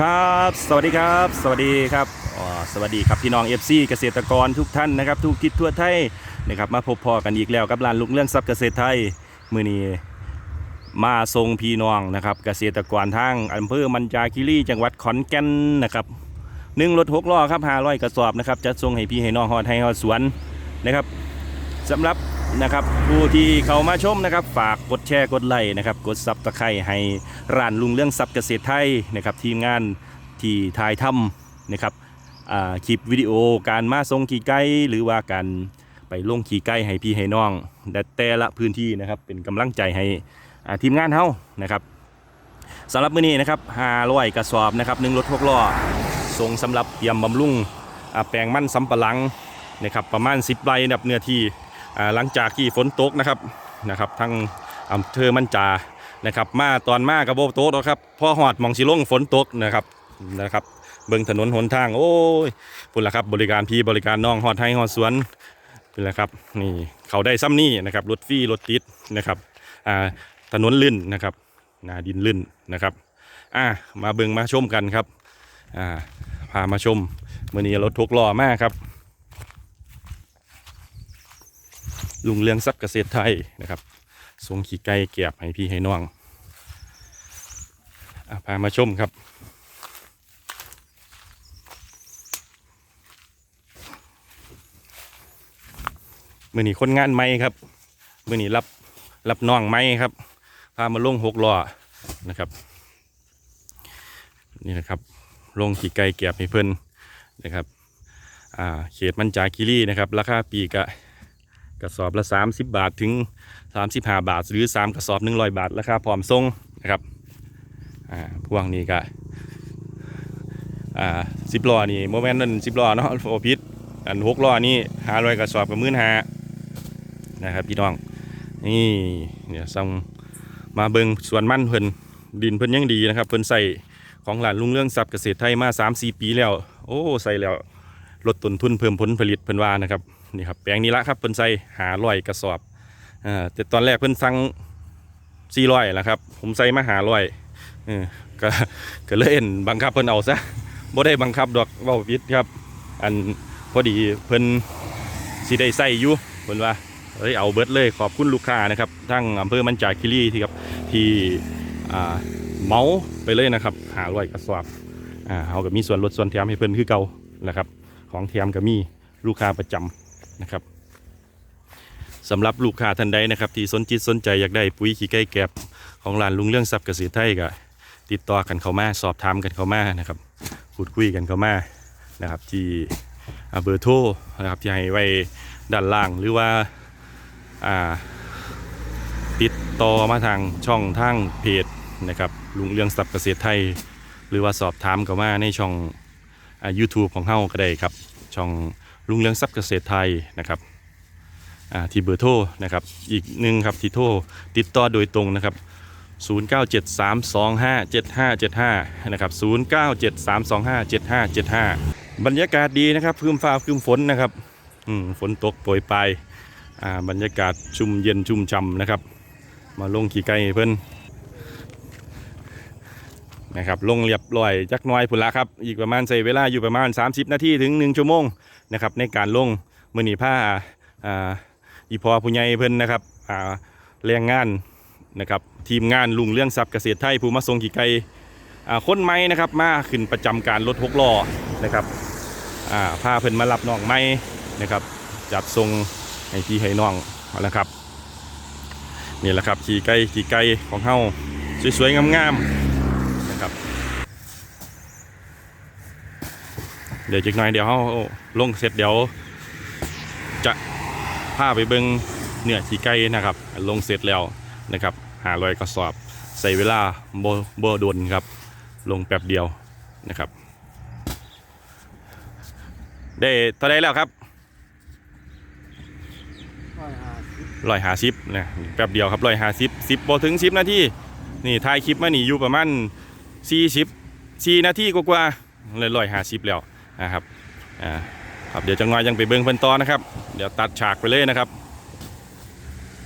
ครับ สวัสดีครับ สวัสดีครับสวัสดีครับพี่น้อง FC เกษตรกรทุกท่านนะครับทุกทิศทั่วไทยนะครับมาพบพอกันอีกแล้วกับร้านลุงเรื่องทรัพย์เกษตรไทยมือนี้มาทรงพี่น้องนะครับเกษตรกรทางอำเภอมันจาคิรีจังหวัดขอนแก่นนะครับหนึ่งรถหกล้อครับห้าร้อยกระสอบนะครับจะส่งให้พี่ให้น้องฮอดให้ฮอดสวนนะครับสำหรับ นะครับผู้ที่เข้ามาชมนะครับ ฝากกดแชร์กดไลค์นะครับ กดซับตะไคร้ให้ร้านลุงเรื่องทรัพย์เกษตรไทยนะครับทีมงานที่ถ่ายทำนะครับคลิปวิดีโอการมาทรงขี่ไก่หรือว่าการไปลงขี่ไก่ให้พี่ให้น้องแต่แต่ละพื้นที่นะครับเป็นกำลังใจให้ทีมงานเฮานะครับสำหรับมื้อนี้นะครับ500กระสอบนะครับหนึ่งรถหกล้อส่งสำหรับเตรียมบำรุงแปลงมันสำปะหลังนะครับประมาณ 10ไร่นะครับเนื้อที่ หลังจากที่ฝนตกนะครับนะครับทั้งอำเภอมันจานะครับมาตอนมากระโบโต๊ะแล้วครับพ่อหอดมองสิลงฝนตกนะครับนะครับ เบิ่งถนนหนทางโอ้ยพุ่นละครับบริการพี่บริการน้องหอดให้หอดสวนพุ่นละครับนี่เขาได้ซ้ำนี่นะครับรถฟรีรถติดนะครับอ่าถนนลื่นนะครับนาดินลื่นนะครับอ่ามาเบิ่งมาชมกันครับอ่าพามาชมเมื่อนี้รถทุกล้อมากครับ ลุงเรืองทรัพย์เกษตรไทยนะครับทรงขี่ไก่เกียบให้พี่ให้น้องอพามาชมครับ มือนี้คนงานไม่ครับ มือนี้รับรับน้องไม่ครับ พามาลงหกล้อนะครับ นี่นะครับลงขี่ไก่เกียบให้เพิ่นนะครับอาเขตมันจาคิรีนะครับ ราคาปีกะ กระสอบละ 30 บาทถึง 35 บาท หรือ 3 กระสอบ 100 บาทราคาพร้อมส่งนะครับอ่าพวงนี้ก็อ่าสิบล้อนี่โมเมนต์นั่นสิบล้อเนาะโอพิษอันหกล้อนี่หาร้อยกระสอบกับมื่นหานะครับพี่น้องนี่เนี่ยส่งมาเบิงสวนมั่นเพิ่นดินเพิ่นยังดีนะครับเพิ่นใส่ของหลานลุงเรื่องทรัพย์เกษตรไทยมา 3-4 ปีแล้ว โอ้ใส่แล้ว ลดต้นทุนเพิ่มผลผลิตเพิ่นว่านะครับนี่ครับแปลงนี้ละครับเพิ่นใส่หาร้อยกระสอบอ่าแต่ตอนแรกเพิ่นสั่งสี่ร้อยแล้วครับ ผมใส่มาหาร้อยเออก็ก็เลยเอ็นบังคับเพิ่นเอาซะบ่ได้บังคับดอกว้าผิดครับ อันพอดีเพิ่นสิได้ใส่อยู่เพิ่นว่าเอ้ยเอาเบิดเลยขอบคุณลูกค้านะครับทั้งอำเภอมันจาคิรีที่ครับที่อ่าเมาไปเลยนะครับหาร้อยกระสอบอ่าเขาก็มีส่วนลดส่วนแถมให้เพิ่นคือเก่าแหละครับ ของแถมก็มีลูกค้าประจำนะครับสำหรับลูกค้าท่านใดนะครับ ที่สนจิตสนใจอยากได้ปุ๋ยขี้ไก่แก็บของร้านลุงเรื่องทรัพย์เกษตรไทยก็ติดต่อกันเข้ามาสอบถามกันเข้ามานะครับพูดคุยกันเข้ามานะครับ ที่เบอร์โทรนะครับที่ให้ไว้ด้านล่างหรือว่าอ่าติดต่อมาทางช่องทางเพจนะครับลุงเรื่องทรัพย์เกษตรไทย หรือว่าสอบถามเข้ามาในช่อง อ่า YouTube ของเฮาก็ได้ครับ ช่องลุงเรื่องทรัพย์เกษตรไทยนะครับที่เบอร์โทรนะครับ อีกหนึ่งครับที่โทรติดต่อโดยตรงนะครับ 0973257575 นะครับ 0973257575 บรรยากาศดีนะครับพื้มฟ้าพื้มฝนนะครับฝนตกโปรยปลายบรรยากาศชุ่มเย็นชุ่มช่ำนะครับ มาลงขี่ไก่เพิ่น นะครับลงเรียบร้อยจักน้อยพุ่นละครับอีกประมาณใช้เวลาอยู่ประมาณ 30 นาทีถึง 1 ชั่วโมงนะครับในการลงมือหนีผ้าอ่าอีพอผู้ใหญ่เพิ่นนะครับอ่าแรงงานนะครับทีมงานลุงเรื่องทรัพย์เกษตรไทยผู้มาทรงขี่ไก่อ่าคนไม้นะครับมาขึ้นประจำการรถหกล้อนะครับอ่าพาเพิ่นมารับน้องไม้นะครับ จัดทรงให้พี่ให้น้องเอาละครับนี่แหละครับขี่ไก่ขี่ไก่ของเฮาสวยๆงามๆนะครับ เดี๋ยวจักหน่อยเดี๋ยวเฮาลงเสร็จเดี๋ยว จะพาไปเบิ้งเนื้อขี้ไก่นะครับ ลงเสร็จแล้วนะครับหาลอยกระสอบใส่เวลาโบโบโดนครับ ลงแป๊บเดียวนะครับ ได้เท่าไดแล้วครับร้อยหาสิบนะแป๊บเดียวครับร้อยหาสิบสิบโบถึงสิบนาทีนี่ถ่ายคลิปมานี่อยู่ประมาณสี่สิบสี่นาทีกว่าๆเลยร้อยหาสิบแล้ว นะครับอ่าครับเดี๋ยวจังหน่อยยังไปเบิ้งเพิ่นต่อนะครับ เดี๋ยวตัดฉากไปเลยนะครับ